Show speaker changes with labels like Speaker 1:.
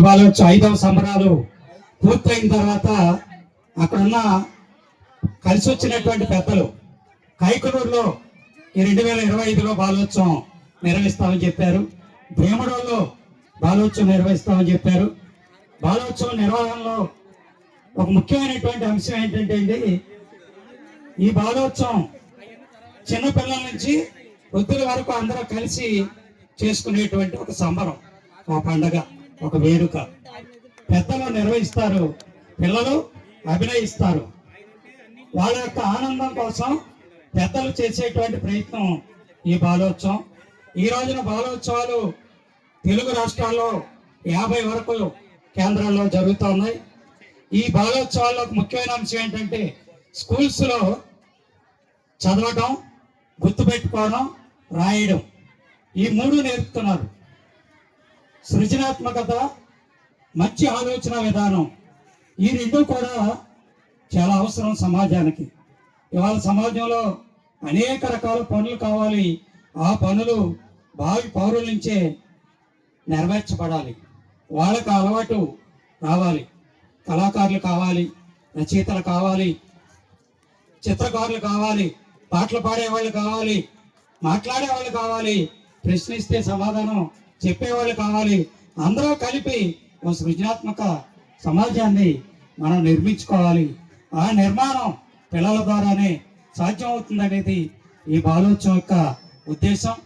Speaker 1: బాలోత్సవం ఐదవ సంబరాలు పూర్తయిన తర్వాత అక్కడున్న కలిసి వచ్చినటువంటి పెద్దలు కైకలూరులో ఈ రెండు వేల ఇరవై ఐదులో బాలోత్సవం నిర్వహిస్తామని చెప్పారు. భీమడోల్లో బాలోత్సవం నిర్వహిస్తామని చెప్పారు. బాలోత్సవం నిర్వహణలో ఒక ముఖ్యమైనటువంటి అంశం ఏంటంటే అండి ఈ బాలోత్సవం చిన్నపిల్లల నుంచి వృద్ధుల వరకు అందరూ కలిసి చేసుకునేటువంటి ఒక సంబరం ఒక పండగ. ఒక వేడుక. పెద్దలు నిర్వహిస్తారు పిల్లలు అభినయిస్తారు. వాళ్ళ యొక్క ఆనందం కోసం పెద్దలు చేసేటువంటి ప్రయత్నం ఈ బాలోత్సవం. ఈ రోజున బాలోత్సవాలు తెలుగు రాష్ట్రాల్లో యాభై వరకు కేంద్రాల్లో జరుగుతూ ఉన్నాయి. ఈ బాలోత్సవాల్లో ముఖ్యమైన అంశం ఏంటంటే స్కూల్స్లో చదవడం చదవటం గుర్తుపెట్టుకోవడం రాయడం. ఈ మూడు నేర్పుతున్నారు. సృజనాత్మకత మంచి ఆలోచన విధానం ఈ రెండు కూడా చాలా అవసరం సమాజానికి. ఇవాళ సమాజంలో అనేక రకాల పనులు కావాలి. ఆ పనులు భావి పౌరుల నుంచే నెరవేర్చబడాలి. వాళ్ళకు అలవాటు రావాలి. కళాకారులు కావాలి రచయితలు కావాలి చిత్రకారులు కావాలి పాటలు పాడేవాళ్ళు కావాలి మాట్లాడే వాళ్ళు కావాలి. ప్రశ్నిస్తే సమాధానం చెప్పేవాళ్ళు కావాలి. అందరూ కలిపి ఒక సృజనాత్మక సమాజాన్ని మనం నిర్మించుకోవాలి. ఆ నిర్మాణం పిల్లల ద్వారానే సాధ్యం అవుతుందనేది ఈ బాలోత్సవం యొక్క ఉద్దేశం.